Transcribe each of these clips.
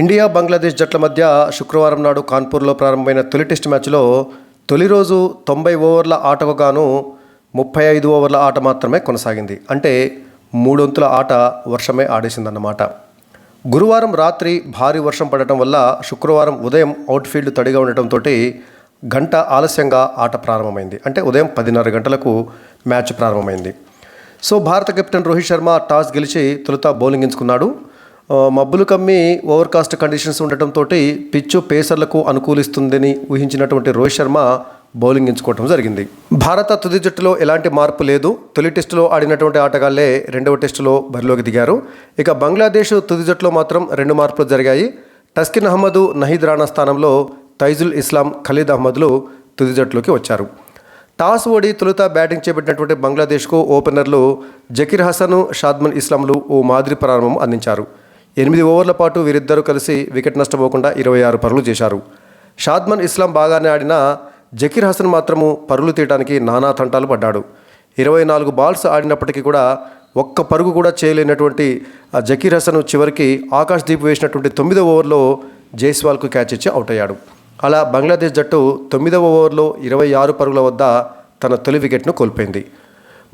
India Bangladesh జట్ల మధ్య శుక్రవారం నాడు కాన్పూర్లో ప్రారంభమైన తొలి టెస్ట్ మ్యాచ్లో తొలి రోజు తొంభై ఓవర్ల ఆటకు గాను ముప్పై ఐదు ఓవర్ల ఆట మాత్రమే కొనసాగింది. అంటే మూడొంతుల ఆట వర్షమే ఆడేసిందన్నమాట. గురువారం రాత్రి భారీ వర్షం పడటం వల్ల శుక్రవారం ఉదయం అవుట్ఫీల్డ్ తడిగా ఉండటంతో గంట ఆలస్యంగా ఆట ప్రారంభమైంది. అంటే ఉదయం పదిన్నర గంటలకు మ్యాచ్ ప్రారంభమైంది. సో భారత కెప్టెన్ రోహిత్ శర్మ టాస్ గెలిచి తొలుత బౌలింగ్ ఎంచుకున్నాడు. మబ్బులు కమ్మి ఓవర్కాస్ట్ కండిషన్స్ ఉండటంతో పిచ్చు పేసర్లకు అనుకూలిస్తుందని ఊహించినటువంటి రోహిత్ శర్మ బౌలింగ్ ఎంచుకోవడం జరిగింది. భారత తుది జట్టులో ఎలాంటి మార్పు లేదు. తొలి టెస్టులో ఆడినటువంటి ఆటగాళ్ళే రెండవ టెస్టులో బరిలోకి దిగారు. ఇక బంగ్లాదేశ్ తుది జట్టులో మాత్రం రెండు మార్పులు జరిగాయి. టస్కిన్ అహ్మద్ నహీద్ రాణా స్థానంలో తైజుల్ ఇస్లాం ఖలీద్ అహ్మద్లు తుది జట్టులోకి వచ్చారు. టాస్ ఓడి తొలుత బ్యాటింగ్ చేపట్టినటువంటి బంగ్లాదేశ్కు ఓపెనర్లు జకీర్ హసన్ షాద్మన్ ఇస్లాంలు ఓ మాదిరి ప్రారంభం అందించారు. ఎనిమిది ఓవర్ల పాటు వీరిద్దరూ కలిసి వికెట్ నష్టపోకుండా ఇరవై ఆరు పరుగులు చేశారు. షాద్మన్ ఇస్లాం బాగానే ఆడినా జకీర్ హసన్ మాత్రము పరుగులు తీయడానికి నానా తంటాలు పడ్డాడు. ఇరవై నాలుగు బాల్స్ ఆడినప్పటికీ కూడా ఒక్క పరుగు కూడా చేయలేనటువంటి ఆ జకీర్ హసన్ చివరికి ఆకాష్ దీప్ వేసినటువంటి తొమ్మిదవ ఓవర్లో జైస్వాల్కు క్యాచ్ ఇచ్చి అవుట్ అయ్యాడు. అలా బంగ్లాదేశ్ జట్టు తొమ్మిదవ ఓవర్లో ఇరవై ఆరు పరుగుల వద్ద తన తొలి వికెట్ను కోల్పోయింది.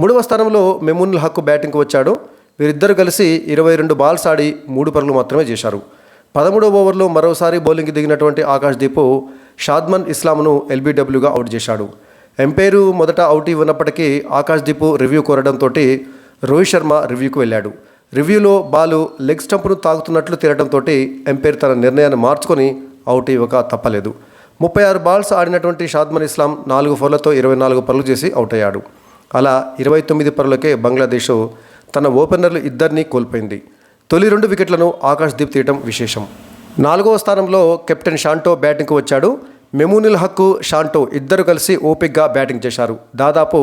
మూడవ స్థానంలో మెమున్ హక్కు బ్యాటింగ్కు వచ్చాడు. వీరిద్దరు కలిసి ఇరవై రెండు బాల్స్ ఆడి మూడు పరుగులు మాత్రమే చేశారు. పదమూడవ ఓవర్లో మరోసారి బౌలింగ్కి దిగినటువంటి ఆకాష్ దీపు షాద్మన్ ఇస్లాంను ఎల్బీడబ్ల్యూగా అవుట్ చేశాడు. ఎంపైరు మొదట అవుట్ ఇవ్వనప్పటికీ ఆకాష్ దీపు రివ్యూ కోరడంతో రోహిత్ శర్మ రివ్యూకు వెళ్ళాడు. రివ్యూలో బాలు లెగ్ స్టంప్ను తాకుతున్నట్లు తేలడంతో ఎంపైర్ తన నిర్ణయాన్ని మార్చుకొని అవుట్ ఇవ్వక తప్పలేదు. ముప్పై ఆరు బాల్స్ ఆడినటువంటి షాద్మన్ ఇస్లాం నాలుగు ఫోర్లతో ఇరవై నాలుగు పరులు చేసి అవుట్ అయ్యాడు. అలా ఇరవై తొమ్మిది పరులకే బంగ్లాదేశ్ తన ఓపెనర్లు ఇద్దరినీ కోల్పోయింది. తొలి రెండు వికెట్లను ఆకాష్ దీప్ తీయటం విశేషం. నాలుగవ స్థానంలో కెప్టెన్ షాంటో బ్యాటింగ్కు వచ్చాడు. మెమూనిల్ హక్కు షాంటో ఇద్దరు కలిసి ఓపిక్గా బ్యాటింగ్ చేశారు. దాదాపు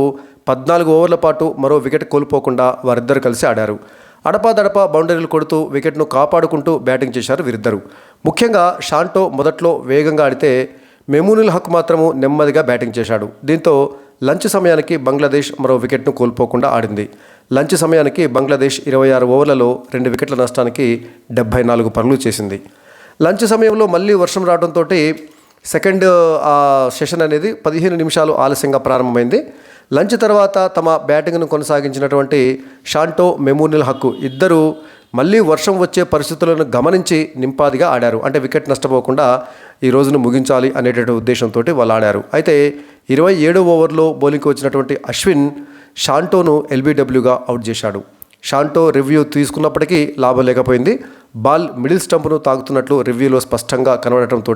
పద్నాలుగు ఓవర్ల పాటు మరో వికెట్ కోల్పోకుండా వారిద్దరు కలిసి ఆడారు. అడపాదడప బౌండరీలు కొడుతూ వికెట్ను కాపాడుకుంటూ బ్యాటింగ్ చేశారు వీరిద్దరు. ముఖ్యంగా షాంటో మొదట్లో వేగంగా ఆడితే మెమూనిల్ హక్ మాత్రము నెమ్మదిగా బ్యాటింగ్ చేశాడు. దీంతో లంచ్ సమయానికి బంగ్లాదేశ్ మరో వికెట్ను కోల్పోకుండా ఆడింది. లంచ్ సమయానికి బంగ్లాదేశ్ ఇరవై ఆరు ఓవర్లలో రెండు వికెట్ల నష్టానికి డెబ్బై నాలుగు పరుగులు చేసింది. లంచ్ సమయంలో మళ్ళీ వర్షం రావడంతో సెకండ్ సెషన్ అనేది పదిహేను నిమిషాలు ఆలస్యంగా ప్రారంభమైంది. లంచ్ తర్వాత తమ బ్యాటింగ్ను కొనసాగించినటువంటి షాంటో మెమూనిల్ హక్కు ఇద్దరు మళ్ళీ వర్షం వచ్చే పరిస్థితులను గమనించి నింపాదిగా ఆడారు. అంటే వికెట్ నష్టపోకుండా ఈ రోజును ముగించాలి అనేటటువంటి ఉద్దేశంతో వాళ్ళు ఆడారు. అయితే ఇరవై ఏడో ఓవర్లో బౌలింగ్కి వచ్చినటువంటి అశ్విన్ షాంటోను ఎల్బీడబ్ల్యూగా అవుట్ చేశాడు. షాంటో రివ్యూ తీసుకున్నప్పటికీ లాభం లేకపోయింది. బాల్ మిడిల్ స్టంప్ను తాగుతున్నట్లు రివ్యూలో స్పష్టంగా కనబడటంతో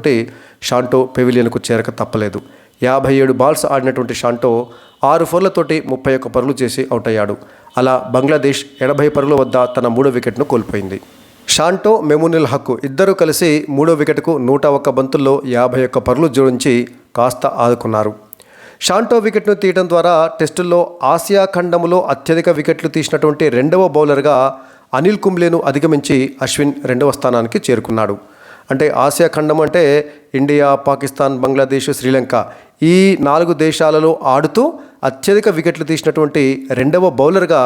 షాంటో పెవిలియన్కు చేరక తప్పలేదు. యాభై ఏడు బాల్స్ ఆడినటువంటి షాంటో ఆరు ఫోర్లతోటి ముప్పై ఒక్క పరులు చేసి అవుట్ అయ్యాడు అలా బంగ్లాదేశ్ ఎనభై పరుల వద్ద తన మూడో వికెట్ను కోల్పోయింది. షాంటో మెమునిల్ హక్కు ఇద్దరూ కలిసి మూడో వికెట్కు నూట ఒక్క బంతుల్లో యాభై ఒక్క పరులు జోడించి కాస్త ఆదుకున్నారు. షాంటో వికెట్ను తీయడం ద్వారా టెస్టుల్లో ఆసియా ఖండములో అత్యధిక వికెట్లు తీసినటువంటి రెండవ బౌలర్గా అనిల్ కుంబ్లేను అధిగమించి అశ్విన్ రెండవ స్థానానికి చేరుకున్నాడు. అంటే ఆసియా ఖండం అంటే ఇండియా పాకిస్తాన్ బంగ్లాదేశ్ శ్రీలంక ఈ నాలుగు దేశాలలో ఆడుతూ అత్యధిక వికెట్లు తీసినటువంటి రెండవ బౌలర్గా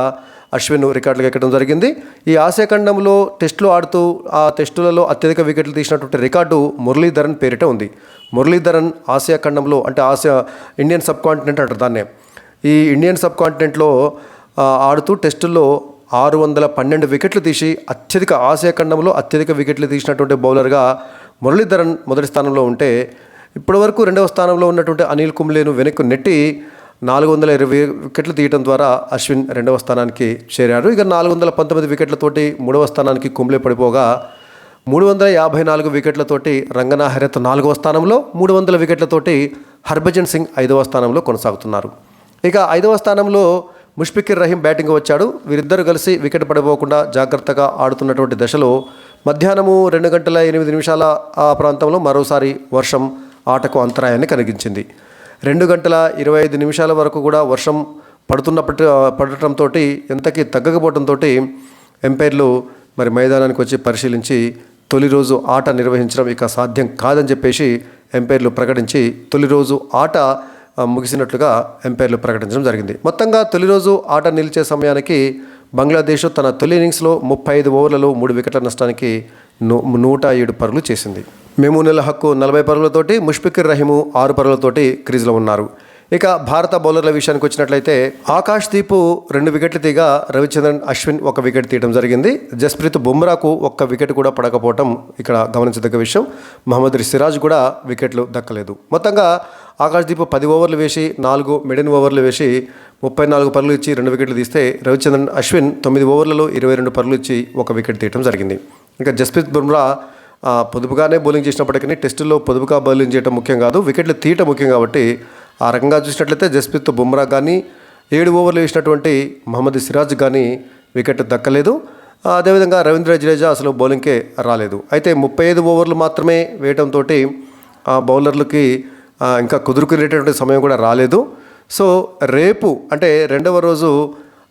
అశ్విన్ రికార్డులు ఎక్కడం జరిగింది. ఈ ఆసియా ఖండంలో టెస్టులు ఆడుతూ ఆ టెస్టులలో అత్యధిక వికెట్లు తీసినటువంటి రికార్డు మురళీధరన్ పేరిట ఉంది. మురళీధరన్ ఆసియా ఖండంలో అంటే ఆసియా ఇండియన్ సబ్ కాంటినెంట్ అంటారు దాన్నే. ఈ ఇండియన్ సబ్ కాంటినెంట్లో ఆడుతూ టెస్టుల్లో ఆరు వందల పన్నెండు వికెట్లు తీసి అత్యధిక ఆసియా ఖండంలో అత్యధిక వికెట్లు తీసినటువంటి బౌలర్గా మురళీధరన్ మొదటి స్థానంలో ఉంటే ఇప్పటివరకు రెండవ స్థానంలో ఉన్నటువంటి అనిల్ కుంబ్లేను వెనక్కు నెట్టి నాలుగు వందల ఇరవై వికెట్లు తీయడం ద్వారా అశ్విన్ రెండవ స్థానానికి చేరాడు. ఇక నాలుగు వందల పంతొమ్మిది వికెట్లతోటి మూడవ స్థానానికి కుంబ్లే పడిపోగా మూడు వందల యాభై నాలుగు వికెట్లతోటి రంగనా హెరత్ నాలుగవ స్థానంలో మూడు వందల వికెట్లతోటి హర్భజన్ సింగ్ ఐదవ స్థానంలో కొనసాగుతున్నారు. ఇక ఐదవ స్థానంలో ముష్ఫికిర్ రహీం బ్యాటింగ్ వచ్చాడు. వీరిద్దరు కలిసి వికెట్ పడిపోకుండా జాగ్రత్తగా ఆడుతున్నటువంటి దశలో మధ్యాహ్నము రెండు గంటల ఎనిమిది నిమిషాల ఆ ప్రాంతంలో మరోసారి వర్షం ఆటకు అంతరాయాన్ని కలిగించింది. రెండు గంటల ఇరవై ఐదు నిమిషాల వరకు కూడా వర్షం పడుతున్నప్పటి పడటంతో ఎంతకీ తగ్గకపోవడంతో ఎంపైర్లు మరి మైదానానికి వచ్చి పరిశీలించి తొలి రోజు ఆట నిర్వహించడం ఇక సాధ్యం కాదని చెప్పేసి ఎంపైర్లు ప్రకటించి తొలి రోజు ఆట ముగిసినట్లుగా ఎంపైర్లు ప్రకటించడం జరిగింది. మొత్తంగా తొలి రోజు ఆట నిలిచే సమయానికి బంగ్లాదేశ్ తన తొలి ఇన్నింగ్స్లో ముప్పై ఐదు ఓవర్లలో మూడు వికెట్ల నష్టానికి నూ నూట ఏడు పరుగులు చేసింది. మెమూనెల హక్కు నలభై పరుగులతోటి ముష్ఫికర్ రహీము ఆరు పరుగులతోటి క్రీజ్లో ఉన్నారు. ఇక భారత బౌలర్ల విషయానికి వచ్చినట్లయితే ఆకాష్ దీపు రెండు వికెట్లు తీగా రవిచంద్రన్ అశ్విన్ ఒక వికెట్ తీయడం జరిగింది. జస్ప్రీత్ బుమ్రాకు ఒక్క వికెట్ కూడా పడకపోవటం ఇక్కడ గమనించదగ్గ విషయం. మహమ్మద్ సిరాజ్ కూడా వికెట్లు దక్కలేదు. మొత్తంగా ఆకాష్ దీప్ పది ఓవర్లు వేసి నాలుగు మిడిన్ ఓవర్లు వేసి ముప్పై నాలుగు పరులు ఇచ్చి రెండు వికెట్లు తీస్తే రవిచంద్రన్ అశ్విన్ తొమ్మిది ఓవర్లలో ఇరవై రెండు పరులు ఇచ్చి ఒక వికెట్ తీయడం జరిగింది. ఇంకా జస్ప్రీత్ బుమ్రా పొదుపుగానే బౌలింగ్ చేసినప్పటికీ టెస్టుల్లో పొదుపుగా బౌలింగ్ చేయడం ముఖ్యం కాదు. వికెట్లు తీయటం ముఖ్యం కాబట్టి ఆ రకంగా చూసినట్లయితే జస్ప్రీత్ బుమ్రా కానీ ఏడు ఓవర్లు వేసినటువంటి మహమ్మద్ సిరాజ్ కానీ వికెట్ దక్కలేదు. అదేవిధంగా రవీంద్ర జడేజా అసలు బౌలింగ్కే రాలేదు. అయితే ముప్పై ఐదు ఓవర్లు మాత్రమే వేయటంతో బౌలర్లకి ఇంకా కుదురుకునేటటువంటి సమయం కూడా రాలేదు. సో రేపు అంటే రెండవ రోజు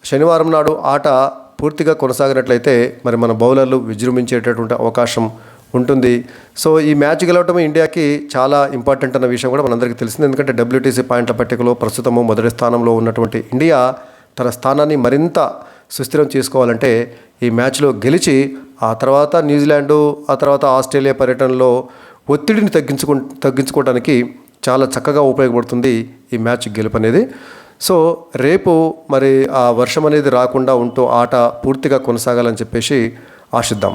శనివారం నాడు ఆట పూర్తిగా కొనసాగినట్లయితే మరి మన బౌలర్లు విజృంభించేటటువంటి అవకాశం ఉంటుంది. సో ఈ మ్యాచ్ గెలవటం ఇండియాకి చాలా ఇంపార్టెంట్ అన్న విషయం కూడా మనందరికీ తెలిసింది. ఎందుకంటే డబ్ల్యూటీసీ పాయింట్ల పట్టికలో ప్రస్తుతము మొదటి స్థానంలో ఉన్నటువంటి ఇండియా తన స్థానాన్ని మరింత సుస్థిరం చేసుకోవాలంటే ఈ మ్యాచ్లో గెలిచి ఆ తర్వాత న్యూజిలాండు ఆ తర్వాత ఆస్ట్రేలియా పర్యటనలో ఒత్తిడిని తగ్గించుకు తగ్గించుకోవడానికి చాలా చక్కగా ఉపయోగపడుతుంది ఈ మ్యాచ్ గెలుపు అనేది సో రేపు మరి ఆ వర్షం అనేది రాకుండా ఉంటూ ఆట పూర్తిగా కొనసాగాలని చెప్పేసి ఆశిద్దాం.